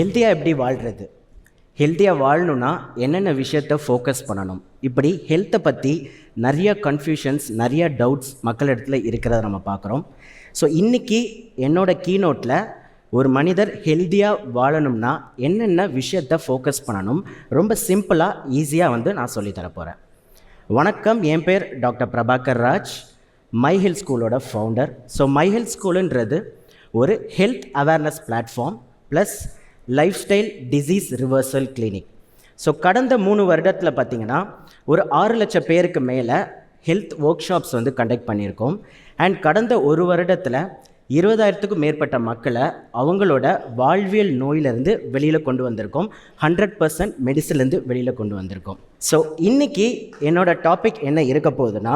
ஹெல்த்தியாக எப்படி வாழ்கிறது ஹெல்த்தியாக வாழணுன்னா என்னென்ன விஷயத்த ஃபோக்கஸ் பண்ணணும்? இப்படி ஹெல்த்தை பற்றி நிறைய கன்ஃபியூஷன்ஸ் நிறைய டவுட்ஸ் மக்களிடத்துல இருக்கிறத நம்ம பார்க்குறோம். ஸோ இன்றைக்கி என்னோட கீநோட்டில் ஒரு மனிதர் ஹெல்த்தியாக வாழணும்னா என்னென்ன விஷயத்த ஃபோக்கஸ் பண்ணணும்? ரொம்ப சிம்பிளாக ஈஸியாக வந்து நான் சொல்லித்தர போகிறேன் வணக்கம் என் பேர் டாக்டர் பிரபாகர் ராஜ் மை ஸ்கூலோட ஃபவுண்டர் ஸோ மை ஸ்கூலுன்றது ஒரு health awareness platform plus lifestyle disease reversal clinic so கடந்த மூணு வருடத்தில் பார்த்தீங்கன்னா ஒரு ஆறு லட்சம் பேருக்கு மேலே ஹெல்த் ஒர்க் ஷாப்ஸ் வந்து கண்டக்ட் பண்ணியிருக்கோம். அண்ட் கடந்த ஒரு வருடத்தில் இருபதாயிரத்துக்கும் மேற்பட்ட மக்களை அவங்களோட வாழ்வியல் நோயிலிருந்து வெளியில் கொண்டு வந்திருக்கோம். ஹண்ட்ரட் பர்சன்ட் மெடிசின்லேருந்து வெளியில் கொண்டு வந்திருக்கோம். ஸோ இன்றைக்கி என்னோடய டாபிக் என்ன இருக்க போகுதுன்னா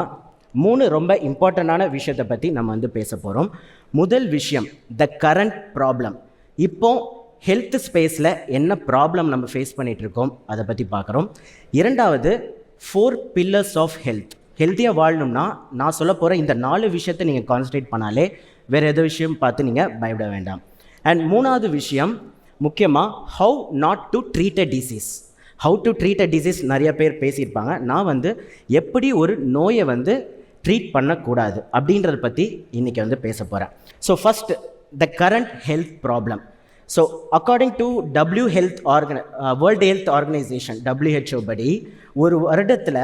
மூணு ரொம்ப இம்பார்ட்டண்ட்டான விஷயத்தை பற்றி நம்ம வந்து பேச போகிறோம் முதல் விஷயம் த கரண்ட் ப்ராப்ளம் இப்போது ஹெல்த் ஸ்பேஸில் என்ன ப்ராப்ளம் நம்ம ஃபேஸ் பண்ணிகிட்டு இருக்கோம் அதை பற்றி பார்க்குறோம். இரண்டாவது ஃபோர் பில்லர்ஸ் ஆஃப் ஹெல்த் ஹெல்த்தியாக வாழணும்னா நான் சொல்ல போகிற இந்த நாலு விஷயத்தை நீங்கள் கான்சன்ட்ரேட் பண்ணாலே வேறு எது விஷயம் பார்த்து நீங்கள் பயப்பட வேண்டாம். அண்ட் மூணாவது விஷயம் முக்கியமாக how not to treat a disease how to treat a disease நிறைய பேர் பேசியிருப்பாங்க. நான் வந்து எப்படி ஒரு நோயை வந்து ட்ரீட் பண்ணக்கூடாது அப்படின்றத பற்றி இன்றைக்கி வந்து பேச போகிறேன் so first the current health problem so according to W health organ world health organisation WHO படி ஒரு வருடத்தில்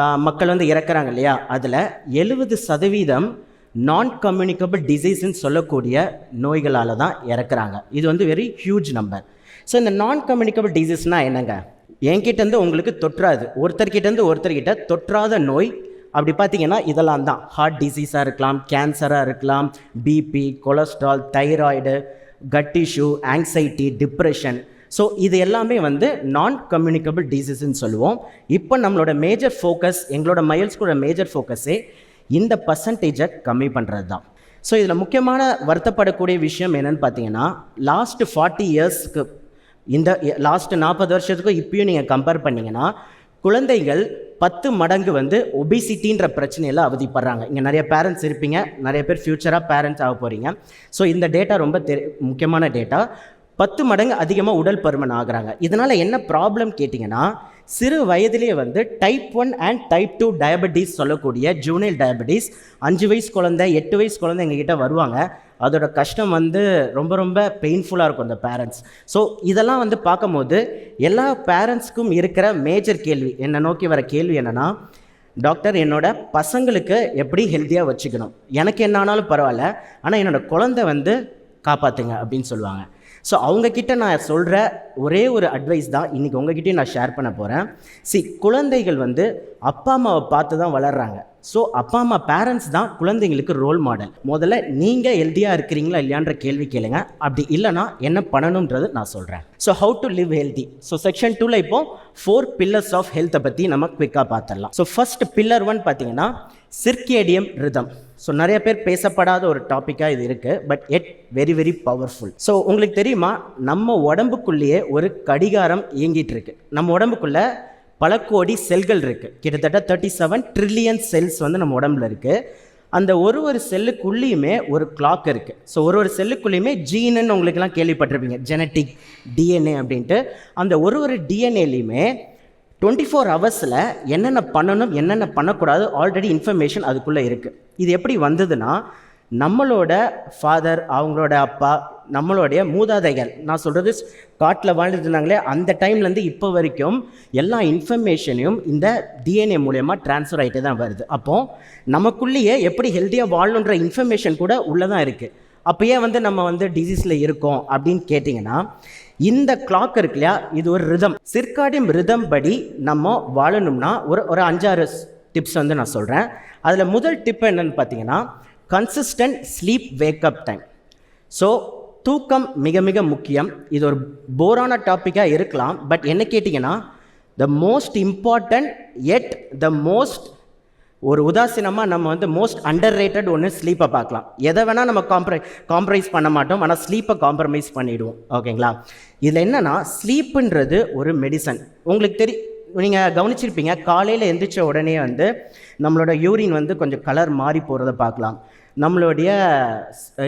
uh, மக்கள் வந்து இறக்குறாங்க இல்லையா? அதில் எழுபது சதவீதம் நான் கம்யூனிகபிள் டிசீஸ்ன்னு சொல்லக்கூடிய நோய்களால் தான் இறக்குறாங்க. இது வந்து வெரி ஹியூஜ் நம்பர் ஸோ இந்த நான் கம்யூனிகபிள் டிசீஸ்னால் என்னங்க என்கிட்டேருந்து உங்களுக்கு தொற்றாது. ஒருத்தர்கிட்டேருந்து ஒருத்தர்கிட்ட தொற்றாத நோய் அப்படி பார்த்தீங்கன்னா இதெல்லாம் தான். ஹார்ட் டிசீஸாக இருக்கலாம் கேன்சராக இருக்கலாம் BP cholesterol thyroid gut issue anxiety depression so இது எல்லாமே வந்து நான் கம்யூனிகபிள் டிசீஸ்ன்னு சொல்லுவோம். இப்போ நம்மளோட மேஜர் ஃபோக்கஸ் எங்களோட மைல்ஸ்கூட மேஜர் ஃபோக்கஸே இந்த பர்சன்டேஜை கம்மி பண்ணுறது தான் ஸோ இதில் முக்கியமான வருத்தப்படக்கூடிய விஷயம் என்னென்னு பார்த்தீங்கன்னா லாஸ்ட் ஃபார்ட்டி இயர்ஸ்க்கு இந்த லாஸ்ட் நாற்பது வருஷத்துக்கும் இப்பயும் நீங்கள் கம்பேர் பண்ணிங்கன்னா குழந்தைகள் பத்து மடங்கு வந்து ஒபிசிட்டின்ற பிரச்சனையில் அவதிப்படுறாங்க. இங்கே நிறைய பேரண்ட்ஸ் இருப்பீங்க. நிறைய பேர் ஃப்யூச்சராக பேரண்ட்ஸ் ஆக போகிறீங்க ஸோ இந்த டேட்டா ரொம்ப தெ முக்கியமான டேட்டா பத்து மடங்கு அதிகமாக உடல் பருமன் ஆகுறாங்க. இதனால் என்ன ப்ராப்ளம் கேட்டிங்கன்னா சிறு வயதிலேயே வந்து type one and type two diabetes சொல்லக்கூடிய ஜூனியல் டயபெட்டிஸ் அஞ்சு வயசு குழந்தை எட்டு வயசு குழந்தை எங்ககிட்ட வருவாங்க. அதோட கஷ்டம் வந்து ரொம்ப ரொம்ப பெயின்ஃபுல்லாக இருக்கும் அந்த பேரண்ட்ஸ் ஸோ இதெல்லாம் வந்து பார்க்கும்போது எல்லா பேரண்ட்ஸ்க்கும் இருக்கிற மேஜர் கேள்வி என்னை நோக்கி வர கேள்வி என்னென்னா டாக்டர் என்னோட பசங்களுக்கு எப்படி ஹெல்த்தியாக வச்சுக்கணும்? எனக்கு என்ன ஆனாலும் பரவாயில்ல ஆனால் என்னோட குழந்தை வந்து காப்பாற்றுங்க அப்படின்னு சொல்லுவாங்க. ஸோ அவங்கக்கிட்ட நான் சொல்கிற ஒரே ஒரு அட்வைஸ் தான் இன்றைக்கி உங்ககிட்டயும் நான் ஷேர் பண்ண போகிறேன் சி குழந்தைகள் வந்து அப்பா அம்மாவை பார்த்து தான் வளர்கிறாங்க ஸோ அப்பா அம்மா பேரண்ட்ஸ் தான் குழந்தைங்களுக்கு ரோல் மாடல் முதல்ல நீங்கள் ஹெல்த்தியாக இருக்கிறீங்களா இல்லையான்ற கேள்வி கேளுங்க. அப்படி இல்லைனா என்ன பண்ணணுன்றது நான் சொல்கிறேன் so how to live healthy so section டூவில் இப்போ ஃபோர் பில்லர்ஸ் ஆஃப் ஹெல்த்தை பற்றி நம்ம குவிக்காக பார்த்துடலாம் ஸோ ஃபர்ஸ்ட் பில்லர் ஒன் பார்த்தீங்கன்னா சிர்கேடியம் ரிதம் ஸோ நிறைய பேர் பேசப்படாத ஒரு டாப்பிக்காக இது இருக்குது but it very very powerful so உங்களுக்கு தெரியுமா? நம்ம உடம்புக்குள்ளேயே ஒரு கடிகாரம் இயங்கிட்டு இருக்கு. நம்ம உடம்புக்குள்ளே பல கோடி செல்கள் இருக்குது கிட்டத்தட்ட தேர்ட்டி செவன் ட்ரில்லியன் செல்ஸ் வந்து நம்ம உடம்புல இருக்குது அந்த ஒரு ஒரு செல்லுக்குள்ளேயுமே ஒரு கிளாக் இருக்குது ஸோ ஒரு ஒரு செல்லுக்குள்ளேயுமே ஜீனுன்னு உங்களுக்கெல்லாம் கேள்விப்பட்டிருப்பீங்க. ஜெனட்டிக் டிஎன்ஏ அப்படின்ட்டு. அந்த ஒரு ஒரு டிஎன்ஏலையுமே டுவெண்ட்டி ஃபோர் ஹவர்ஸில் என்னென்ன பண்ணணும் என்னென்ன பண்ணக்கூடாது ஆல்ரெடி இன்ஃபர்மேஷன் அதுக்குள்ளே இருக்குது இது எப்படி வந்ததுன்னா நம்மளோட ஃபாதர் அவங்களோட அப்பா நம்மளுடைய மூதாதைகள். நான் சொல்கிறது காட்டில் வாழ்ந்துட்டு இருந்தாங்களே அந்த டைம்லேருந்து இப்போ வரைக்கும் எல்லா இன்ஃபர்மேஷனையும் இந்த டிஎன்ஏ மூலயமா ட்ரான்ஸ்ஃபர் ஆகிட்டே தான் வருது. அப்போது நமக்குள்ளேயே எப்படி ஹெல்த்தியாக வாழணுன்ற இன்ஃபர்மேஷன் கூட உள்ளே தான் இருக்குது அப்போ ஏன் வந்து நம்ம வந்து டிசீஸில் இருக்கோம் அப்படின்னு கேட்டிங்கன்னா இந்த கிளாக் இருக்கு இல்லையா இது ஒரு ரிதம் சிற்காடியம் ரிதம் படி நம்ம வாழணும்னா ஒரு ஒரு அஞ்சாறு டிப்ஸ் வந்து நான் சொல்கிறேன் அதில் முதல் டிப் என்னன்னு பார்த்தீங்கன்னா consistent sleep wake up time so தூக்கம் மிக மிக முக்கியம். இது ஒரு போரான டாப்பிக்காக இருக்கலாம். பட் என்ன கேட்டிங்கன்னா the most important it the most ஒரு உதாசீனமாக நம்ம வந்து மோஸ்ட் அண்டர் ரேட்டட் ஒன்று ஸ்லீப்பை பார்க்கலாம். எதை வேணால் நம்ம காம்ப்ரை காம்ப்ரமைஸ் பண்ண மாட்டோம். ஆனால் ஸ்லீப்பை காம்ப்ரமைஸ் பண்ணிவிடுவோம் ஓகேங்களா? இதில் என்னென்னா ஸ்லீப்புன்றது ஒரு மெடிசன் உங்களுக்கு தெரி நீங்கள் கவனிச்சிருப்பீங்க காலையில் எந்திரிச்ச உடனே வந்து நம்மளோட யூரின் வந்து கொஞ்சம் கலர் மாறி போகிறத பார்க்கலாம். நம்மளுடைய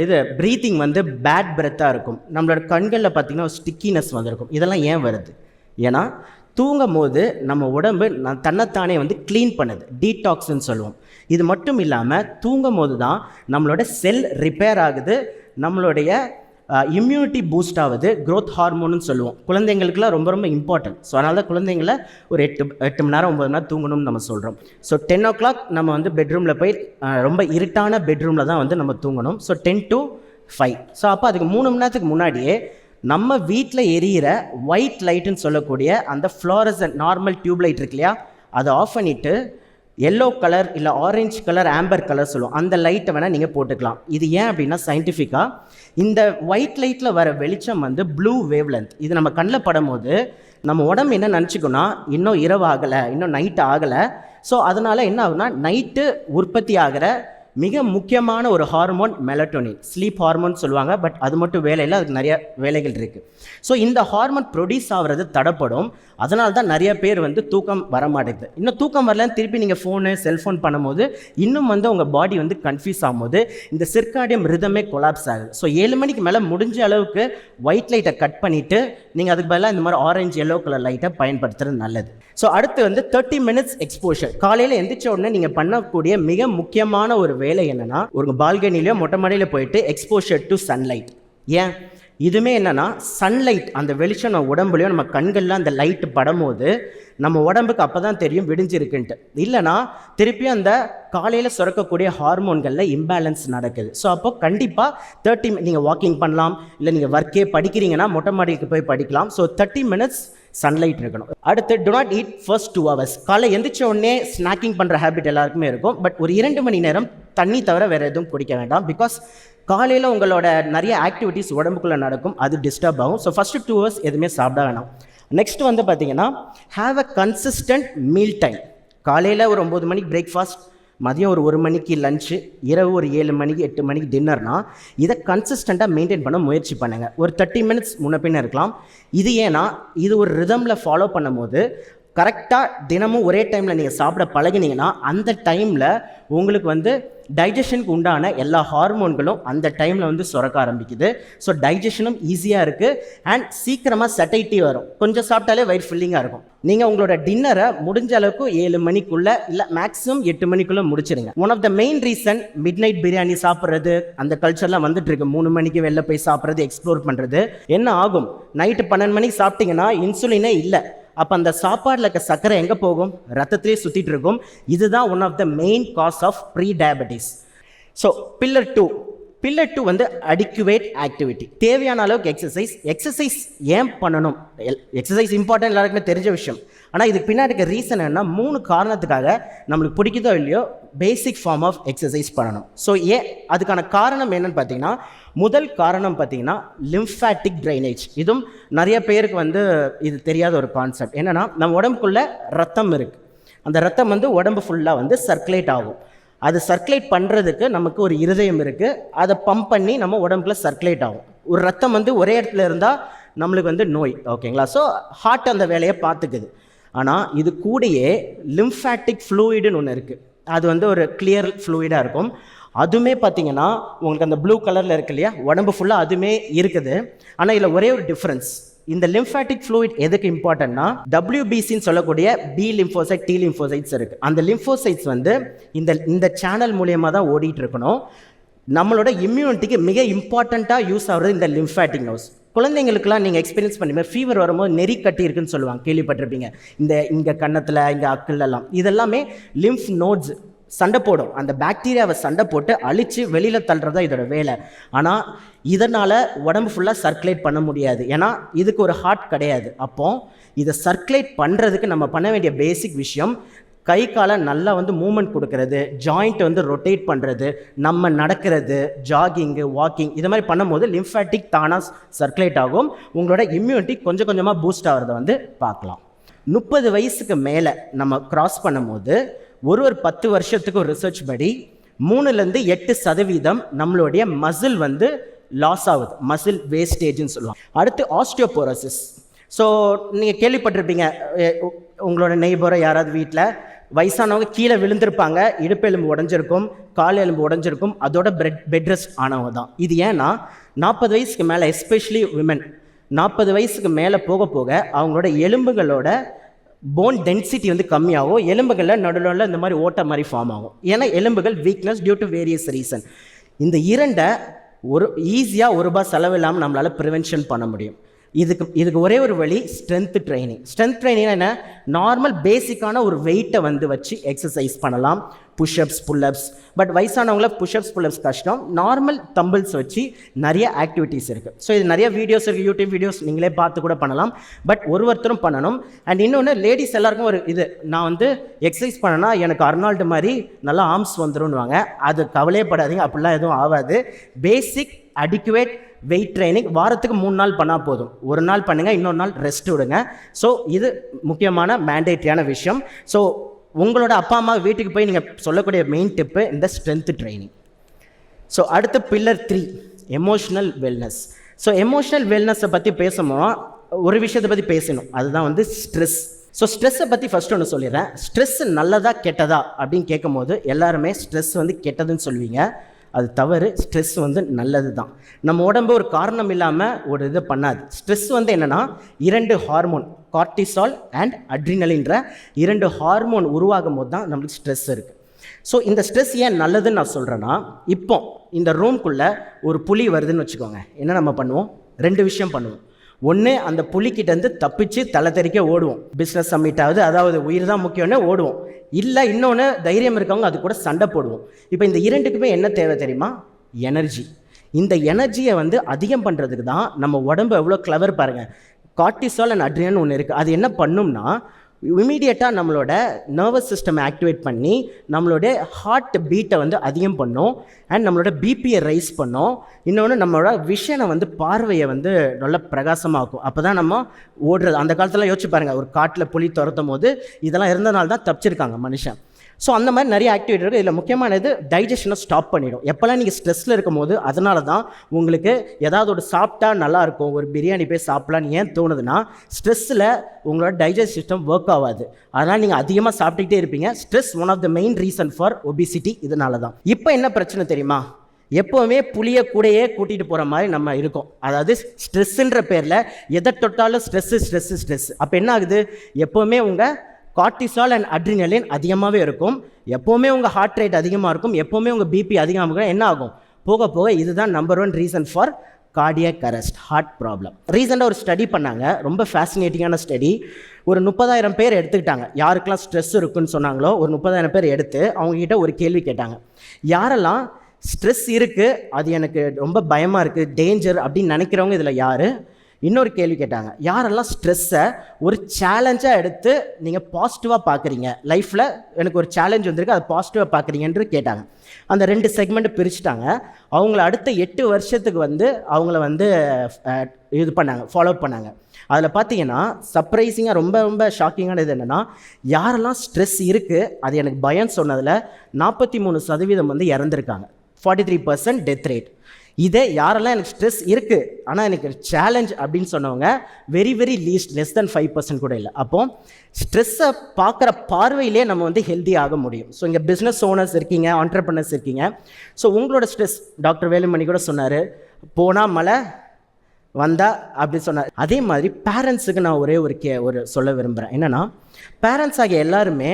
இது ப்ரீத்திங் வந்து பேட் பிரெத்தாக இருக்கும். நம்மளோட கண்களில் பார்த்தீங்கன்னா ஸ்டிக்கினஸ் வந்திருக்கும். இதெல்லாம் ஏன் வருது? ஏன்னா தூங்கும் போது நம்ம உடம்பு நான் தன்னைத்தானே வந்து க்ளீன் பண்ணுது. டீடாக்ஸ்ன்னு சொல்லுவோம். இது மட்டும் இல்லாமல் தூங்கும் போது தான் நம்மளோட செல் ரிப்பேர் ஆகுது. நம்மளுடைய இம்யூனிட்டி பூஸ்ட் ஆகுது க்ரோத் ஹார்மோன்னு சொல்லுவோம். குழந்தைங்களுக்குலாம் ரொம்ப ரொம்ப இம்பார்ட்டன்ட் ஸோ அதனால தான் குழந்தைங்கள ஒரு எட்டு எட்டு மணி நேரம் ஒம்பது மணி நேரம் தூங்கணும்னு நம்ம சொல்கிறோம் ஸோ டென் ஓ கிளாக் நம்ம வந்து பெட்ரூமில் போய் ரொம்ப இருட்டான பெட்ரூமில் தான் வந்து நம்ம தூங்கணும். So ten to five so அப்போ அதுக்கு மூணு மணி நேரத்துக்கு முன்னாடியே நம்ம வீட்டில் எரியிற ஒயிட் லைட்டுன்னு சொல்லக்கூடிய அந்த ஃப்ளோரசன் நார்மல் டியூப் லைட் இருக்கு இல்லையா? அதை ஆஃப் பண்ணிவிட்டு எல்லோ கலர் இல்லை ஆரஞ்சு கலர் ஆம்பர் கலர் சொல்லுவோம். அந்த லைட்டை வேணால் நீங்கள் போட்டுக்கலாம். இது ஏன் அப்படின்னா சயின்டிஃபிக்காக இந்த ஒயிட் லைட்டில் வர வெளிச்சம் வந்து ப்ளூ வேவ் லென்த் இது நம்ம கண்ணில் படும்போது நம்ம உடம்பு என்ன நினச்சிக்கோன்னா இன்னும் இரவு ஆகலை இன்னும் நைட் ஆகலை. ஸோ அதனால் என்ன ஆகுனா நைட்டு உற்பத்தி ஆகிற மிக முக்கியமான ஒரு ஹார்மோன் மெலட்டோனின் ஸ்லீப் ஹார்மோன் சொல்லுவாங்க பட் அது மட்டும் வேலையில் அதுக்கு நிறைய வேலைகள் இருக்குது ஸோ இந்த ஹார்மோன் ப்ரொடியூஸ் ஆகிறது தடப்படும். அதனால தான் நிறைய பேர் வந்து தூக்கம் வர மாட்டேங்குது இன்னும் தூக்கம் வரலன்னு திருப்பி நீங்கள் ஃபோனு செல்ஃபோன் பண்ணும்போது இன்னும் வந்து உங்கள் பாடி வந்து கன்ஃபியூஸ் ஆகும்போது இந்த சிற்காடியம் ரிதமே கொலாப்ஸ் ஆகுது. ஸோ ஏழு மணிக்கு மேலே முடிஞ்ச அளவுக்கு ஒயிட் லைட்டை கட் பண்ணிவிட்டு நீங்கள் அதுக்கு பதிலாக இந்த மாதிரி ஆரஞ்சு எல்லோ கலர் லைட்டை பயன்படுத்துறது நல்லது. ஸோ அடுத்து வந்து தேர்ட்டி மினிட்ஸ் எக்ஸ்போஷர் காலையில் எந்திரிச்ச உடனே நீங்கள் பண்ணக்கூடிய மிக முக்கியமான ஒரு வேலை வேலை என்னன்னா ஒரு பால்கனிலையோ மொட்டை மாடியில் போயிட்டு எக்ஸ்போஷர் டு சன்லைட் ஏன்? இதுவுமே என்னன்னா சன்லைட் அந்த வெளிச்சம் நம்ம உடம்புலையும் நம்ம கண்களில் அந்த லைட் படும்போது நம்ம உடம்புக்கு அப்போ தான் தெரியும் விடிஞ்சிருக்குன்ட்டு. இல்லைனா திருப்பியும் அந்த காலையில் சுரக்கக்கூடிய ஹார்மோன்களில் இம்பேலன்ஸ் நடக்குது. ஸோ அப்போ கண்டிப்பாக தேர்ட்டி நீங்கள் வாக்கிங் பண்ணலாம் இல்லை நீங்கள் ஒர்க்கே படிக்கிறீங்கன்னா மொட்டை மாடிக்கு போய் படிக்கலாம். ஸோ தேர்ட்டி மினிட்ஸ் சன்லைட் இருக்கணும். அடுத்து do not eat first two hours காலை எந்திரிச்ச உடனே ஸ்நாக்கிங் பண்ணுற ஹேபிட் எல்லாருக்குமே இருக்கும். பட் ஒரு இரண்டு மணி நேரம் தண்ணி தவிர வேறு எதுவும் குடிக்க வேண்டாம். பிகாஸ் காலையில் உங்களோட நிறைய ஆக்டிவிட்டீஸ் உடம்புக்குள்ளே நடக்கும். அது டிஸ்டர்ப் ஆகும். ஸோ ஃபஸ்ட்டு டூ ஹவர்ஸ் எதுவுமே சாப்பிட வேணாம். நெக்ஸ்ட் வந்து பார்த்தீங்கன்னா have a consistent meal time காலையில் ஒரு ஒம்பது மணிக்கு பிரேக்ஃபாஸ்ட் மதியம் ஒரு ஒரு மணிக்கு லஞ்சு இரவு ஒரு ஏழு மணிக்கு எட்டு மணிக்கு டின்னர்னா இதை கன்சிஸ்டண்ட்டாக மெயின்டைன் பண்ண முயற்சி பண்ணுங்கள் ஒரு தேர்ட்டி மினிட்ஸ் முன்ன பின்ன இருக்கலாம். இது ஏன்னா இது ஒரு ரிதமில் ஃபாலோ பண்ணும்போது கரெக்டாக தினமும் ஒரே டைமில் நீங்கள் சாப்பிட பழகினீங்கன்னா அந்த டைமில் உங்களுக்கு வந்து டைஜஷனுக்கு உண்டான எல்லா ஹார்மோன்களும் அந்த டைமில் வந்து சுரக்க ஆரம்பிக்குது. ஸோ டைஜஷனும் ஈஸியாக இருக்குது அண்ட் சீக்கிரமாக செட்டைட்டி வரும். கொஞ்சம் சாப்பிட்டாலே வயிறு ஃபில்லிங்காக இருக்கும். நீங்கள் உங்களோட டின்னரை முடிஞ்ச அளவுக்கு ஏழு மணிக்குள்ளே இல்லை மேக்ஸிமம் எட்டு மணிக்குள்ளே முடிச்சிருங்க. One of the main reason midnight biryani சாப்பிட்றது அந்த கல்ச்சர்லாம் வந்துட்டு இருக்கு. மூணு மணிக்கு வெளில போய் சாப்பிட்றது எக்ஸ்ப்ளோர் பண்ணுறது என்ன ஆகும்? நைட்டு பன்னெண்டு மணிக்கு சாப்பிட்டீங்கன்னா இன்சுலினே இல்லை. அப்போ அந்த சாப்பாடில் இருக்க சர்க்கரை எங்கே போகும்? ரத்தத்திலே சுற்றிட்டு இருக்கும். இதுதான் one of the main cause of prediabetes so pillar two pillar two வந்து அடிக்குவேட் ஆக்டிவிட்டி தேவையான அளவுக்கு எக்ஸசைஸ் எக்ஸசைஸ் ஏன் பண்ணணும்? எக்ஸசைஸ் இம்பார்ட்டன்ட் எல்லாருக்குமே தெரிஞ்ச விஷயம். ஆனால் இதுக்கு பின்னாடி இருக்க ரீசன் என்ன மூணு காரணத்துக்காக நம்மளுக்கு பிடிக்குதோ இல்லையோ பேசிக் ஃபார்ம் ஆஃப் எக்ஸசைஸ் பண்ணணும். ஸோ ஏன் அதுக்கான காரணம் என்னன்னு பார்த்தீங்கன்னா முதல் காரணம் பார்த்தீங்கன்னா லிம்ஃபேட்டிக் ட்ரைனேஜ் இதுவும் நிறைய பேருக்கு வந்து இது தெரியாத ஒரு கான்செப்ட் என்னென்னா நம்ம உடம்புக்குள்ளே ரத்தம் இருக்குது அந்த ரத்தம் வந்து உடம்பு ஃபுல்லாக வந்து சர்க்குலேட் ஆகும். அது சர்க்குலேட் பண்ணுறதுக்கு நமக்கு ஒரு இருதயம் இருக்குது அதை பம்ப் பண்ணி நம்ம உடம்புல சர்க்குலேட் ஆகும். ஒரு ரத்தம் வந்து ஒரே இடத்துல இருந்தால் நம்மளுக்கு வந்து நோய் ஓகேங்களா ஸோ ஹார்ட் அந்த வேலையை பார்த்துக்குது. ஆனால் இது கூடயே லிம்ஃபேட்டிக் ஃப்ளூயிடுன்னு ஒன்று இருக்குது அது வந்து ஒரு கிளியர் ஃப்ளூயிடாக இருக்கும். அதுவுமே பார்த்தீங்கன்னா உங்களுக்கு அந்த ப்ளூ கலரில் இருக்கு இல்லையா? உடம்பு ஃபுல்லாக அதுவுமே இருக்குது. ஆனால் இதில் ஒரே ஒரு டிஃப்ரென்ஸ் இந்த லிம்ஃபேட்டிக் ஃப்ளூயிட் எதுக்கு இம்பார்ட்டன்ட்னா டபிள்யூபிசின்னு சொல்லக்கூடிய பி லிம்ஃபோசைட் டி லிம்ஃபோசைட்ஸ் இருக்குது அந்த லிம்ஃபோசைட்ஸ் வந்து இந்த இந்த சேனல் மூலியமாக தான் ஓடிட்டு இருக்கணும். நம்மளோட இம்யூனிட்டிக்கு மிக இம்பார்ட்டண்ட்டாக யூஸ் ஆகுறது இந்த லிம்ஃபேட்டிக் நோஸ் குழந்தைங்களுக்குலாம் நீங்கள் எக்ஸ்பீரியன்ஸ் பண்ணி ஃபீவர் வரும்போது நெறி கட்டி இருக்குன்னு சொல்லுவாங்க கேள்விப்பட்டிருப்பீங்க. இந்த இங்கே கன்னத்தில் இங்கே அக்கல்லாம் இதெல்லாமே லிம்ஃப் நோட்ஸ் சண்டை போடும். அந்த பாக்டீரியாவை சண்டை போட்டு அழித்து வெளியில் தள்ளுறதா இதோட வேலை. ஆனால் இதனால் உடம்பு ஃபுல்லாக சர்க்குலேட் பண்ண முடியாது. ஏன்னா இதுக்கு ஒரு ஹார்ட் கிடையாது. அப்போ இதை சர்க்குலேட் பண்ணுறதுக்கு நம்ம பண்ண வேண்டிய பேசிக் விஷயம் கை காலை நல்லா வந்து மூமெண்ட் கொடுக்கறது ஜாயிண்ட் வந்து ரொட்டேட் பண்ணுறது நம்ம நடக்கிறது ஜாகிங்கு வாக்கிங் இது மாதிரி பண்ணும்போது லிம்ஃபேட்டிக் தானாக சர்க்குலேட் ஆகும். உங்களோட இம்யூனிட்டி கொஞ்சம் கொஞ்சமாக பூஸ்ட் ஆகிறத வந்து பார்க்கலாம். முப்பது வயசுக்கு மேலே நம்ம கிராஸ் பண்ணும்போது ஒரு ஒரு பத்து வருஷத்துக்கு ஒரு ரிசர்ச் படி மூணுலேருந்து எட்டு சதவீதம் நம்மளுடைய மசில் வந்து லாஸ் ஆகுது. மசில் வேஸ்டேஜ்னு சொல்லுவாங்க. அடுத்து ஆஸ்டியோபோரோசிஸ் ஸோ நீங்கள் கேள்விப்பட்டிருப்பீங்க உ- உங்களோட நெய்பரை யாராவது வீட்டில் வயசானவங்க கீழே விழுந்திருப்பாங்க இடுப்பெலும்பு உடஞ்சிருக்கும் கால் எலும்பு உடஞ்சிருக்கும் அதோட பெட் பெட் ரெஸ்ட் ஆனவங்க தான். இது ஏன்னா நாற்பது வயசுக்கு மேலே எஸ்பெஷலி விமன் நாற்பது வயசுக்கு மேலே போக போக அவங்களோட எலும்புகளோட போன் டென்சிட்டி வந்து கம்மியாகும். எலும்புகளில் நடுவில் இந்த மாதிரி ஓட்ட மாதிரி ஃபார்ம் ஆகும். ஏன்னா எலும்புகள் weakness due to various reason இந்த இரண்டை ஒரு ஈஸியாக ஒரு ரூபாய் செலவு இல்லாமல் நம்மளால் ப்ரிவென்ஷன் பண்ண முடியும். இதுக்கு இதுக்கு ஒரே ஒரு வழி ஸ்ட்ரென்த் ட்ரைனிங் ஸ்ட்ரென்த் ட்ரைனிங் என்ன? நார்மல் பேசிக்கான ஒரு வெயிட்டை வந்து வச்சு எக்ஸசைஸ் பண்ணலாம். புஷ்அப்ஸ் புல்லப்ஸ் பட் வயசானவங்கள புஷ்அப்ஸ் புல்லப்ஸ் கஷ்டம். நார்மல் தம்பிள்ஸ் வச்சு நிறைய ஆக்டிவிட்டீஸ் இருக்குது ஸோ இது நிறைய வீடியோஸ் இருக்குது யூடியூப் வீடியோஸ் நீங்களே பார்த்து கூட பண்ணலாம். பட் ஒரு ஒருத்தரும் பண்ணணும். அண்ட் இன்னொன்று லேடிஸ் எல்லாருக்கும் ஒரு இது. நான் வந்து எக்ஸசைஸ் பண்ணனா எனக்கு அர்னால்டு மாதிரி நல்லா ஆர்ம்ஸ் வந்துருன்னுவாங்க அது கவலையப்படாதீங்க அப்படிலாம் எதுவும் ஆகாது. பேசிக் அடிக்குவேட் வெயிட் ட்ரைனிங் வாரத்துக்கு மூணு நாள் பண்ணால் போதும். ஒரு நாள் பண்ணுங்கள் இன்னொரு நாள் ரெஸ்ட் விடுங்க. ஸோ இது முக்கியமான மேண்டேட்ரியான விஷயம். ஸோ உங்களோட அப்பா அம்மா வீட்டுக்கு போய் நீங்கள் சொல்லக்கூடிய மெயின் டிப்பு இந்த ஸ்ட்ரென்த் ட்ரைனிங் ஸோ அடுத்த pillar three emotional wellness so emotional வெல்னஸை பற்றி பேசணும். ஒரு விஷயத்தை பற்றி பேசணும். அதுதான் வந்து ஸ்ட்ரெஸ் ஸோ ஸ்ட்ரெஸ்ஸை பற்றி ஃபஸ்ட்டு ஒன்று சொல்லிடுறேன். ஸ்ட்ரெஸ் நல்லதா கெட்டதா அப்படின்னு கேட்கும்போது எல்லாருமே ஸ்ட்ரெஸ் வந்து கெட்டதுன்னு சொல்லுவீங்க. அது தவறு. ஸ்ட்ரெஸ் வந்து நல்லது தான் நம்ம உடம்பு ஒரு காரணம் இல்லாமல் ஒரு இது பண்ணாது. ஸ்ட்ரெஸ் வந்து என்னென்னா இரண்டு ஹார்மோன் கார்டிசால் அண்ட் அட்ரினலின்ற இரண்டு ஹார்மோன் உருவாகும் போது தான் நம்மளுக்கு ஸ்ட்ரெஸ் இருக்குது ஸோ இந்த ஸ்ட்ரெஸ் ஏன் நல்லதுன்னு நான் சொல்கிறேன்னா இப்போ இந்த ரூம்குள்ளே ஒரு புலி வருதுன்னு வச்சுக்கோங்க. என்ன நம்ம பண்ணுவோம்? ரெண்டு விஷயம் பண்ணுவோம். ஒன்று அந்த புலிக்கிட்டேருந்து தப்பிச்சு தலை தெறிக்க ஓடுவோம். பிஸ்னஸ் சம்மிட் ஆகுது அதாவது உயிர் தான் முக்கியம்னு ஓடுவோம். இல்லை இன்னொன்று தைரியம் இருக்கவங்க அது கூட சண்டை போடுவோம். இப்போ இந்த இரண்டுக்குமே என்ன தேவை தெரியுமா? எனர்ஜி இந்த எனர்ஜியை வந்து அதிகம் பண்ணுறதுக்கு தான் நம்ம உடம்பு எவ்வளோ கிளவர் பாருங்கள் கார்டிசால் அண்ட் அட்ரியன் ஒன்று இருக்குது அது என்ன பண்ணும்னா இமீடியட்டாக நம்மளோட நர்வஸ் சிஸ்டம் ஆக்டிவேட் பண்ணி நம்மளோட ஹார்ட் பீட்டை வந்து அதிகம் பண்ணும். அண்ட் நம்மளோட பிபியை ரைஸ் பண்ணும். இன்னொன்று நம்மளோட விஷனை வந்து பார்வையை வந்து நல்ல பிரகாசமாக்கும். அப்போ தான் நம்ம ஓடுறது. அந்த காலத்தில் யோசிச்சு பாருங்கள் ஒரு காட்டில் புளி துரத்தும் போது இதெல்லாம் இருந்தனால தான் தப்பிச்சிருக்காங்க மனுஷன். ஸோ அந்த மாதிரி நிறைய ஆக்டிவிட்டி இருக்குது இதில் முக்கியமானது டைஜஷனை ஸ்டாப் பண்ணிடும். எப்போல்லாம் நீங்கள் ஸ்ட்ரெஸ்ஸில் இருக்கும்போது அதனால தான் உங்களுக்கு ஏதாவது ஒரு சாப்பிட்டா நல்லாயிருக்கும் ஒரு பிரியாணி போய் சாப்பிட்லான்னு ஏன் தோணுதுன்னா ஸ்ட்ரெஸ்ஸில் உங்களோட டைஜஸ்ட் சிஸ்டம் ஒர்க் ஆகாது. அதனால் நீங்கள் அதிகமாக சாப்பிட்டுக்கிட்டே இருப்பீங்க. Stress one of the main reason for obesity இதனால தான் இப்போ என்ன பிரச்சனை தெரியுமா? எப்போவுமே புளிய கூடையே கூட்டிகிட்டு போகிற மாதிரி நம்ம இருக்கோம். அதாவது ஸ்ட்ரெஸ்ஸுன்ற பேரில் எதை தொட்டாலும் ஸ்ட்ரெஸ்ஸு ஸ்ட்ரெஸ்ஸு ஸ்ட்ரெஸ் அப்போ என்ன ஆகுது? எப்போவுமே உங்கள் கார்டிசால் அண்ட் அட்ரினலின் அதிகமாகவே இருக்கும். எப்போவுமே உங்கள் ஹார்ட் ரேட் அதிகமாக இருக்கும். எப்போவுமே உங்கள் பிபி அதிகமாக இருக்கும். என்ன ஆகும்? போக போக இதுதான் number one reason for cardiac arrest heart problem ரீசெண்டாக ஒரு ஸ்டடி பண்ணாங்க. ரொம்ப ஃபேசினேட்டிங்கான ஸ்டடி ஒரு முப்பதாயிரம் பேர் எடுத்துக்கிட்டாங்க. யாருக்கெல்லாம் ஸ்ட்ரெஸ் இருக்குன்னு சொன்னாங்களோ ஒரு முப்பதாயிரம் பேர் எடுத்து அவங்கக்கிட்ட ஒரு கேள்வி கேட்டாங்க. யாரெல்லாம் ஸ்ட்ரெஸ் இருக்குது அது எனக்கு ரொம்ப பயமாக இருக்குது டேஞ்சர் அப்படின்னு நினைக்கிறவங்க இதில் யார்? இன்னொரு கேள்வி கேட்டாங்க. யாரெல்லாம் ஸ்ட்ரெஸ்ஸை ஒரு சேலஞ்சாக எடுத்து நீங்கள் பாசிட்டிவாக பார்க்குறீங்க லைஃப்பில் எனக்கு ஒரு சேலஞ்ச் வந்திருக்கு அதை பாசிட்டிவாக பார்க்குறீங்கன்று கேட்டாங்க. அந்த ரெண்டு செக்மெண்ட் பிரிச்சுட்டாங்க. அவங்கள அடுத்த எட்டு வருஷத்துக்கு வந்து அவங்கள வந்து இது பண்ணாங்க ஃபாலோ பண்ணாங்க. அதில் பார்த்தீங்கன்னா சர்ப்ரைசிங்காக ரொம்ப ரொம்ப ஷாக்கிங்கான இது என்னென்னா யாரெல்லாம் ஸ்ட்ரெஸ் இருக்குது அது எனக்கு பயம் சொன்னதில் நாற்பத்தி மூணு சதவீதம் வந்து இறந்துருக்காங்க. Forty three percent death rate இதே யாரெல்லாம் எனக்கு ஸ்ட்ரெஸ் இருக்குது ஆனால் எனக்கு சேலஞ்ச் அப்படின்னு சொன்னவங்க very very least less than five percent கூட இல்லை. அப்போ ஸ்ட்ரெஸ்ஸை பார்க்குற பார்வையிலே நம்ம வந்து ஹெல்தி ஆக முடியும். ஸோ இங்கே பிஸ்னஸ் ஓனர்ஸ் இருக்கீங்க ஆண்டர்பனர்ஸ் இருக்கீங்க. ஸோ உங்களோட ஸ்ட்ரெஸ் டாக்டர் வேலுமணி கூட சொன்னார் போனால் மழை வந்தா அப்படி சொன்னார். அதே மாதிரி பேரண்ட்ஸுக்கு நான் ஒரே ஒரு கே ஒரு சொல்ல விரும்புகிறேன் என்னென்னா பேரண்ட்ஸ் ஆகிய எல்லாருமே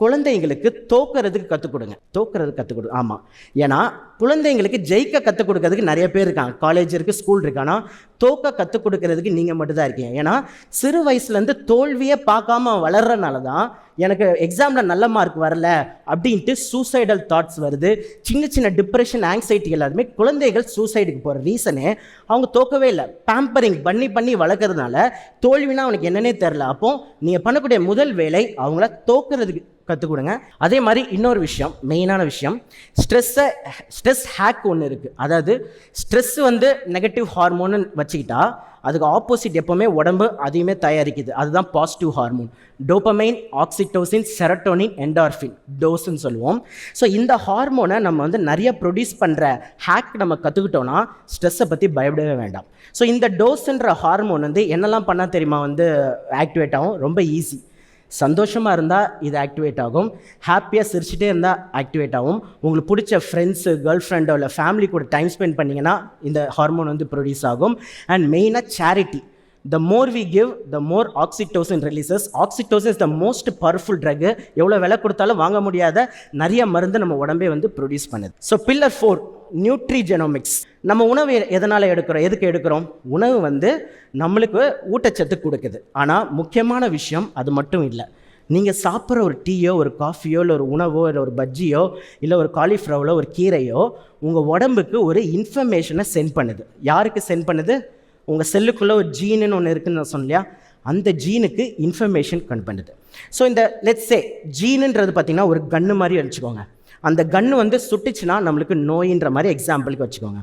குழந்தைங்களுக்கு தோக்கிறதுக்கு கற்றுக் கொடுங்க. தோக்கிறதுக்கு கற்றுக் கொடுங்க ஆமாம் ஏன்னா குழந்தைங்களுக்கு ஜெயிக்க கற்றுக் கொடுக்கறதுக்கு நிறைய பேர் இருக்காங்க. காலேஜ் இருக்குது ஸ்கூல் இருக்கு. ஆனால் தோக்க கற்றுக் கொடுக்கறதுக்கு நீங்கள் மட்டும்தான் இருக்கீங்க. ஏன்னா சிறு வயசுலேருந்து தோல்வியை பார்க்காம வளர்றனால தான் எனக்கு எக்ஸாமில் நல்ல மார்க் வரல அப்படின்ட்டு சூசைடல் தாட்ஸ் வருது. சின்ன சின்ன டிப்ரெஷன் ஆங்ஸைட்டி எல்லாருமே குழந்தைகள் சூசைடுக்கு போகிற ரீசனே அவங்க தோக்கவே இல்லை. பேம்பரிங் பண்ணி பண்ணி வளர்க்குறதுனால தோல்வினா அவனுக்கு என்னன்னே தெரில அப்போ நீங்கள் பண்ணக்கூடிய முதல் வேலை அவங்கள தோக்கிறதுக்கு கற்றுக் கொடுங்க. அதே மாதிரி இன்னொரு விஷயம் மெயினான விஷயம் ஸ்ட்ரெஸ்ஸை ஸ்ட்ரெஸ் ஹேக் ஒன்று இருக்குது அதாவது ஸ்ட்ரெஸ் வந்து நெகட்டிவ் ஹார்மோன்னு வச்சுக்கிட்டா அதுக்கு ஆப்போசிட் எப்போவுமே உடம்பு அதையுமே தயாரிக்குது. அதுதான் positive hormone dopamine oxytocin serotonin endorphin டோஸ்ன்னு சொல்லுவோம். ஸோ இந்த ஹார்மோனை நம்ம வந்து நிறைய ப்ரொடியூஸ் பண்ணுற ஹேக் நம்ம கற்றுக்கிட்டோன்னா ஸ்ட்ரெஸ்ஸை பற்றி பயப்படவே வேண்டாம். ஸோ இந்த டோஸ்ன்ற ஹார்மோன் வந்து என்னெல்லாம் பண்ணால் தெரியுமா? வந்து ஆக்டிவேட் ஆகும். ரொம்ப ஈஸி சந்தோஷமாக இருந்தால் இது ஆக்டிவேட் ஆகும். ஹாப்பியாக சிரிச்சிட்டே இருந்தால் ஆக்டிவேட் ஆகும். உங்களுக்கு பிடிச்ச ஃப்ரெண்ட்ஸு கேர்ள் ஃப்ரெண்டோ இல்லை ஃபேமிலி கூட டைம் ஸ்பெண்ட் பண்ணிங்கன்னா இந்த ஹார்மோன் வந்து ப்ரொடியூஸ் ஆகும். அண்ட் மெயினாக charity the more we give the more oxytocin releases oxytocin is the most powerful drug எவ்வளோ விலை கொடுத்தாலும் வாங்க முடியாத நிறைய மருந்து நம்ம உடம்பே வந்து ப்ரொடியூஸ் பண்ணுது. So pillar four nutrigenomics நம்ம உணவு எதனால் எடுக்கிறோம்? எதுக்கு எடுக்கிறோம்? உணவு வந்து நம்மளுக்கு ஊட்டச்சத்து கொடுக்குது. ஆனால் முக்கியமான விஷயம் அது மட்டும் இல்லை. நீங்கள் சாப்பிட்ற ஒரு டீயோ ஒரு காஃபியோ இல்லை ஒரு உணவோ இல்லை ஒரு பஜ்ஜியோ இல்லை ஒரு காலிஃப்ளவரோ ஒரு கீரையோ உங்கள் உடம்புக்கு ஒரு இன்ஃபர்மேஷனை சென்ட் பண்ணுது. யாருக்கு சென்ட் பண்ணுது? உங்கள் செல்லுக்குள்ளே ஒரு ஜீனுன்னு ஒன்று இருக்குன்னு நான் சொன்னேன் அந்த ஜீனுக்கு இன்ஃபர்மேஷன் கன் பண்ணுது. ஸோ இந்த லெட்ஸ் சே ஜீனுன்றது பார்த்திங்கன்னா ஒரு கன்று மாதிரி வச்சுக்கோங்க அந்த கன்று வந்து சுட்டுச்சுன்னா நம்மளுக்கு நோயின்ற மாதிரி எக்ஸாம்பிளுக்கு வச்சுக்கோங்க.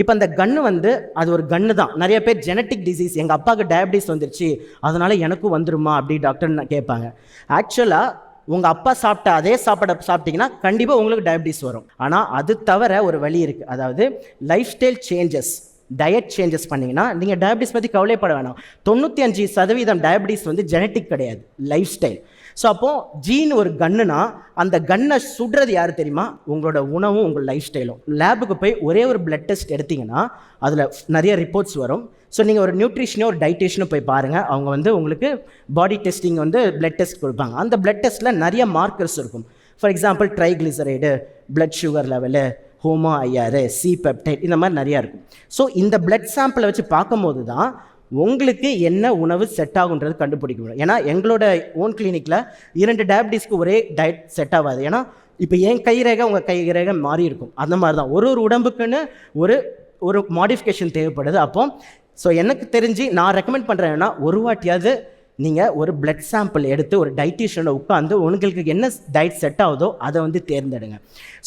இப்போ அந்த கன்று வந்து அது ஒரு கன்று தான். நிறைய பேர் ஜெனட்டிக் டிசீஸ் எங்கள் அப்பாவுக்கு டயபிட்டிஸ் வந்துருச்சு அதனால் எனக்கும் வந்துருமா அப்படி டாக்டர் கேட்பாங்க. ஆக்சுவலாக உங்கள் அப்பா சாப்பிட்ட அதே சாப்பாடை சாப்பிட்டீங்கன்னா கண்டிப்பாக உங்களுக்கு டயபிட்டிஸ் வரும். ஆனால் அது தவிர ஒரு வழி இருக்குது அதாவது lifestyle changes diet changes பண்ணிங்கன்னா நீங்கள் டயபிட்டிஸ் பற்றி கவலைப்பட வேணாம். தொண்ணூற்றி அஞ்சு சதவீதம் டயபிட்டிஸ் வந்து ஜெனட்டிக் கிடையாது லைஃப் ஸ்டைல் ஸோ அப்போது ஜீன் ஒரு கன்னுனா அந்த கன்னை சுடுறது யார் தெரியுமா? உங்களோட உணவும் உங்கள் லைஃப் ஸ்டைலும் லேபுக்கு போய் ஒரே ஒரு பிளட் டெஸ்ட் எடுத்தீங்கன்னா அதில் நிறைய ரிப்போர்ட்ஸ் வரும். ஸோ நீங்கள் ஒரு நியூட்ரிஷனோ ஒரு டைட்டிஷனோ போய் பாருங்கள் அவங்க வந்து உங்களுக்கு பாடி டெஸ்டிங் வந்து பிளட் டெஸ்ட் கொடுப்பாங்க. அந்த பிளட் டெஸ்ட்டில் நிறைய மார்க்கர்ஸ் இருக்கும். For example triglyceride blood sugar level HOMA IR C peptide இந்த மாதிரி நிறையா இருக்கும். ஸோ இந்த பிளட் சாம்பிளை வச்சு பார்க்கும்போது தான் உங்களுக்கு என்ன உணவு செட் ஆகுன்றது கண்டுபிடிக்க முடியும் ஏன்னா எங்களோட ஓன் கிளினிக்கில் இரண்டு டயபிட்டிஸ்க்கு ஒரே டயட் செட் ஆகாது. ஏன்னா இப்போ என் கைரேகை உங்கள் கைரேகை மாறி இருக்கும். அந்த மாதிரி தான் ஒரு ஒரு உடம்புக்குன்னு ஒரு ஒரு மாடிஃபிகேஷன் தேவைப்படுது. அப்போ ஸோ எனக்கு தெரிஞ்சு நான் ரெக்கமெண்ட் பண்ணுறேன்னா ஒரு வாட்டியாவது நீங்கள் ஒரு பிளட் சாம்பிள் எடுத்து ஒரு டைட்டிஷியனை உட்காந்து உங்களுக்கு என்ன டயட் செட் ஆகுதோ அதை வந்து தேர்ந்தெடுங்க.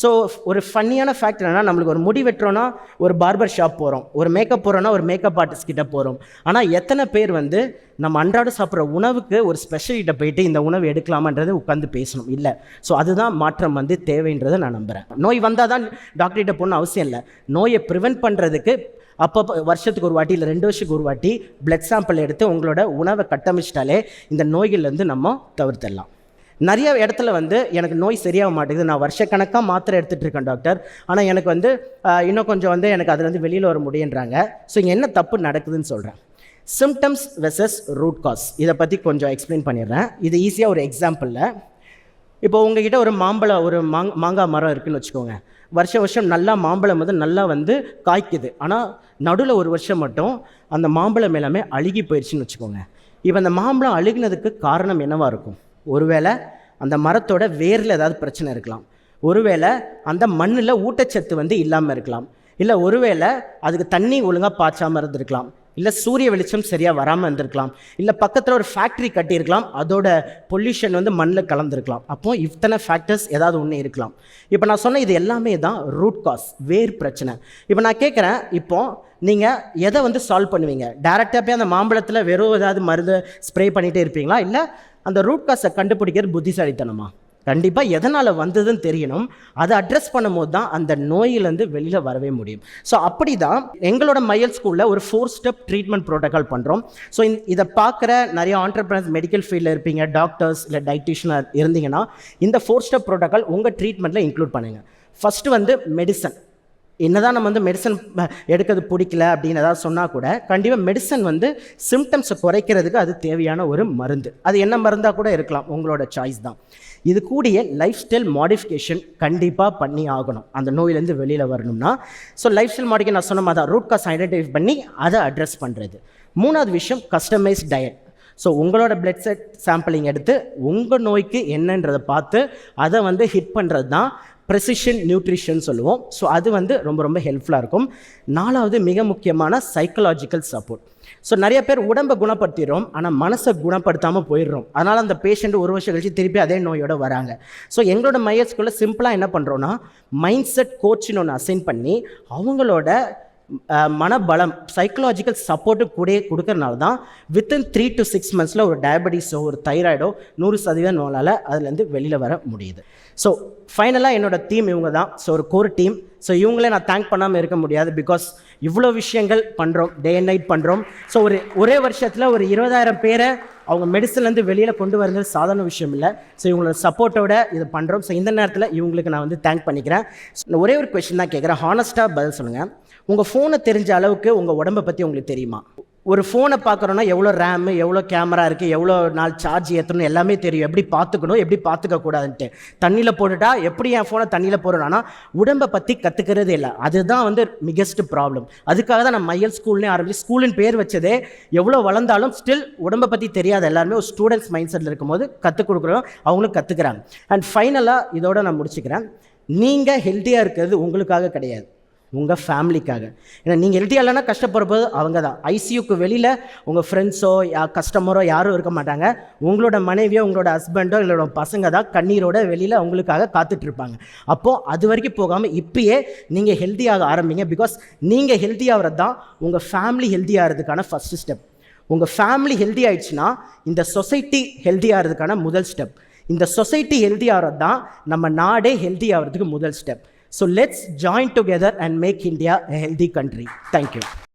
ஸோ ஒரு ஃபன்னியான ஃபேக்ட் என்னென்னா நம்மளுக்கு ஒரு முடி வெட்டுறோன்னா ஒரு பார்பர் ஷாப் போகிறோம் ஒரு மேக்கப் போகிறோன்னா ஒரு மேக்கப் ஆர்டிஸ்ட் கிட்ட போகிறோம் ஆனால் எத்தனை பேர் வந்து நம்ம அன்றாட சாப்பிட்ற உணவுக்கு ஒரு ஸ்பெஷலிட்ட போயிட்டு இந்த உணவு எடுக்கலாமான்றது உட்காந்து பேசணும். இல்லை. ஸோ அதுதான் மாற்றம் வந்து தேவைன்றதை நான் நம்புகிறேன் நோய் வந்தால் தான் டாக்டர்கிட்ட போகணும் அவசியம் இல்லை. நோயை ப்ரிவென்ட் பண்ணுறதுக்கு அப்பப்போ வருஷத்துக்கு ஒரு வாட்டி இல்லை ரெண்டு வருஷத்துக்கு ஒரு வாட்டி பிளட் சாம்பிள் எடுத்து உங்களோட உணவை கட்டமைச்சிட்டாலே இந்த நோய்கள்லேருந்து நம்ம தவிர்த்திடலாம். நிறைய இடத்துல வந்து எனக்கு நோய் சரியாக மாட்டேங்குது. நான் வருஷக்கணக்காக மாத்திரை எடுத்துகிட்டு இருக்கேன் டாக்டர் ஆனால் எனக்கு வந்து இன்னும் கொஞ்சம் வந்து எனக்கு அதுலேருந்து வெளியில் வர முடியுன்றாங்க. ஸோ இங்கே என்ன தப்பு நடக்குதுன்னு சொல்கிறேன் சிம்டம்ஸ் வெசஸ் ரூட் காஸ் இதை பற்றி கொஞ்சம் எக்ஸ்பிளைன் பண்ணிடுறேன். இது ஈஸியாக ஒரு எக்ஸாம்பிளில் இப்போ உங்ககிட்ட ஒரு மாம்பழம் ஒரு மாங் மாங்காய் மரம் இருக்குதுன்னு வச்சுக்கோங்க. வருஷ வருஷம் நல்லா மாம்பழம் வந்து நல்லா வந்து காய்க்குது. ஆனால் நடுவில் ஒரு வருஷம் மட்டும் அந்த மாம்பழம் எல்லாமே அழுகி போயிடுச்சுன்னு வச்சுக்கோங்க. இப்போ அந்த மாம்பழம் அழுகினதுக்கு காரணம் என்னவாக இருக்கும்? ஒருவேளை அந்த மரத்தோட வேரில் ஏதாவது பிரச்சனை இருக்கலாம். ஒருவேளை அந்த மண்ணில் ஊட்டச்சத்து வந்து இல்லாமல் இருக்கலாம். இல்லை ஒருவேளை அதுக்கு தண்ணி ஒழுங்காக பாய்ச்சாமல் இருந்திருக்கலாம். இல்லை சூரிய வெளிச்சம் சரியாக வராமல் இருந்திருக்கலாம். இல்லை பக்கத்தில் ஒரு ஃபேக்ட்ரி கட்டியிருக்கலாம். அதோட பொல்யூஷன் வந்து மண்ணில் கலந்துருக்கலாம். அப்போ இத்தனை ஃபேக்டர்ஸ் ஏதாவது ஒன்று இருக்கலாம். இப்போ நான் சொன்ன இது எல்லாமே தான் ரூட் காஸ் வேர் பிரச்சனை. இப்போ நான் கேட்குறேன் இப்போ நீங்கள் எதை வந்து சால்வ் பண்ணுவீங்க? டேரெக்டாக போய் அந்த மாம்பழத்தில் வெறும் ஏதாவது மருந்து ஸ்ப்ரே பண்ணிகிட்டே இருப்பீங்களா? இல்லை அந்த ரூட் காஸை கண்டுபிடிக்கிறது புத்திசாலித்தனமா? கண்டிப்பாக எதனால் வந்ததுன்னு தெரியணும். அதை அட்ரஸ் பண்ணும்போது தான் அந்த நோயிலேருந்து வெளியில் வரவே முடியும். ஸோ அப்படி தான் எங்களோட மையல் ஸ்கூலில் ஒரு ஃபோர் ஸ்டெப் ட்ரீட்மெண்ட் ப்ரோட்டோகால் பண்ணுறோம் ஸோ இதை பார்க்குற நிறைய ஆண்டர்பிரனர்ஸ் மெடிக்கல் ஃபீல்டில் இருப்பீங்க டாக்டர்ஸ் இல்லை டைட்டிஷியனாக இருந்தீங்கன்னா இந்த ஃபோர் ஸ்டெப் ப்ரோட்டோகால் உங்கள் ட்ரீட்மெண்ட்டில் இன்க்ளூட் பண்ணுங்கள் ஃபஸ்ட்டு வந்து மெடிசன் என்னதான் நம்ம வந்து மெடிசன் எடுக்கிறது பிடிக்கல அப்படின்னு ஏதாவது சொன்னால் கூட கண்டிப்பாக மெடிசன் வந்து சிம்டம்ஸை குறைக்கிறதுக்கு அது தேவையான ஒரு மருந்து. அது என்ன மருந்தாக கூட இருக்கலாம். உங்களோட சாய்ஸ் தான். இது கூடிய லைஃப் ஸ்டைல் மாடிஃபிகேஷன் கண்டிப்பாக பண்ணி ஆகணும். அந்த நோயிலேருந்து வெளியில் வரணும்னா. ஸோ லைஃப் ஸ்டைல் மாடிஃபிகேஷன் நான் சொன்ன மாதிரி ரூட் காஸ் ஐடென்டிஃபை பண்ணி அதை அட்ரஸ் பண்ணுறது மூணாவது விஷயம் கஸ்டமைஸ் டயட் ஸோ உங்களோட பிளட் செட் சாம்பிளிங் எடுத்து உங்கள் நோய்க்கு என்னன்றதை பார்த்து அதை வந்து ஹிட் பண்ணுறது தான் ப்ரெசிஷன் நியூட்ரிஷன் சொல்லுவோம். ஸோ அது வந்து ரொம்ப ரொம்ப ஹெல்ப்ஃபுல்லாக இருக்கும். நாலாவது மிக முக்கியமான சைக்கலாஜிக்கல் சப்போர்ட் ஸோ நிறைய பேர் உடம்பை குணப்படுத்திடுறோம் ஆனால் மனசை குணப்படுத்தாமல் போயிடுறோம். அதனால் அந்த பேஷண்ட் ஒரு வருஷம் கழிச்சு திருப்பி அதே நோயோடு வராங்க. ஸோ எங்களோட மையஸ்குள்ளே சிம்பிளாக என்ன பண்ணுறோன்னா மைண்ட் செட் கோச்சின்னு ஒன்று அசைன் பண்ணி அவங்களோட மனபலம் சைக்கலாஜிக்கல் சப்போர்ட்டு கூட கொடுக்கறனால தான் வித்தின் த்ரீ டு சிக்ஸ் மந்த்ஸில் ஒரு டயபெட்டிஸோ ஒரு தைராய்டோ நூறு சதவீதம் நோயால் அதுலேருந்து வெளியில் வர முடியுது. ஸோ ஃபைனலாக என்னோட டீம் இவங்க தான் ஸோ ஒரு கோர் டீம் ஸோ இவங்களே நான் தேங்க் பண்ணாமல் இருக்க முடியாது பிகாஸ் இவ்வளோ விஷயங்கள் பண்ணுறோம் டே அண்ட் நைட் பண்ணுறோம் ஸோ ஒரு ஒரே வருஷத்தில் ஒரு இருபதாயிரம் பேரை அவங்க மெடிசன்லேருந்து வெளியில் கொண்டு வரது சாதாரண விஷயம் இல்லை. ஸோ இவங்களோட சப்போர்ட்டோட இது பண்ணுறோம் ஸோ இந்த நேரத்தில் இவங்களுக்கு நான் வந்து தேங்க் பண்ணிக்கிறேன். ஒரே ஒரு கொஷின் தான் கேட்குறேன். ஹானஸ்ட்டாக பதில் சொல்லுங்கள் உங்கள் ஃபோனை தெரிஞ்ச அளவுக்கு உங்கள் உடம்பை பற்றி உங்களுக்கு தெரியுமா? ஒரு ஃபோனை பார்க்குறோன்னா எவ்வளோ ரேமு எவ்வளோ கேமரா இருக்குது எவ்வளோ நாள் சார்ஜ் ஏற்றணும் எல்லாமே தெரியும். எப்படி பார்த்துக்கணும் எப்படி பார்த்துக்க கூடாதுன்ட்டு. தண்ணியில் போட்டுட்டா எப்படி என் ஃபோனை தண்ணியில் போடுறேன்னா உடம்பை பற்றி கற்றுக்கிறதே இல்லை. அதுதான் வந்து மிகஸ்ட் ப்ராப்ளம் அதுக்காக தான் நான் மையல் ஸ்கூல்னே ஆரம்பிச்சு ஸ்கூலின் பேர் வச்சதே எவ்வளோ வளர்ந்தாலும் ஸ்டில் உடம்பை பற்றி தெரியாத எல்லாருமே ஒரு ஸ்டூடெண்ட்ஸ் மைண்ட் செட்டில் இருக்கும்போது கற்றுக் கொடுக்குறோம் அவங்களும் கற்றுக்குறாங்க அண்ட் ஃபைனலாக இதோட நான் முடிச்சுக்கிறேன். நீங்கள் ஹெல்த்தியாக இருக்கிறது உங்களுக்காக கிடையாது. உங்கள் ஃபேமிலிக்காக ஏன்னா நீங்கள் ஹெல்த்தியாக இல்லைன்னா கஷ்டப்படுறது அவங்க தான் ஐசியூக்கு வெளியில் உங்கள் ஃப்ரெண்ட்ஸோ யா கஸ்டமரோ யாரும் இருக்க மாட்டாங்க. உங்களோட மனைவியோ உங்களோட ஹஸ்பண்டோ உங்களோட பசங்க தான் கண்ணீரோட வெளியில் உங்களுக்காக காத்துட்ருப்பாங்க. அப்போது அது வரைக்கும் போகாமல் இப்பயே நீங்கள் ஹெல்த்தியாக ஆரம்பிங்க. பிகாஸ் நீங்கள் ஹெல்த்தியாகிறது தான் உங்கள் ஃபேமிலி ஹெல்த்தியாகிறதுக்கான ஃபஸ்ட்டு ஸ்டெப் உங்கள் ஃபேமிலி ஹெல்த்தி ஆயிடுச்சுன்னா இந்த சொசைட்டி ஹெல்த்தி ஆகிறதுக்கான முதல் ஸ்டெப் இந்த சொசைட்டி ஹெல்த்தி ஆகிறது தான் நம்ம நாடே ஹெல்த்தி ஆகிறதுக்கு முதல் step So let's join together and make India a healthy country. Thank you.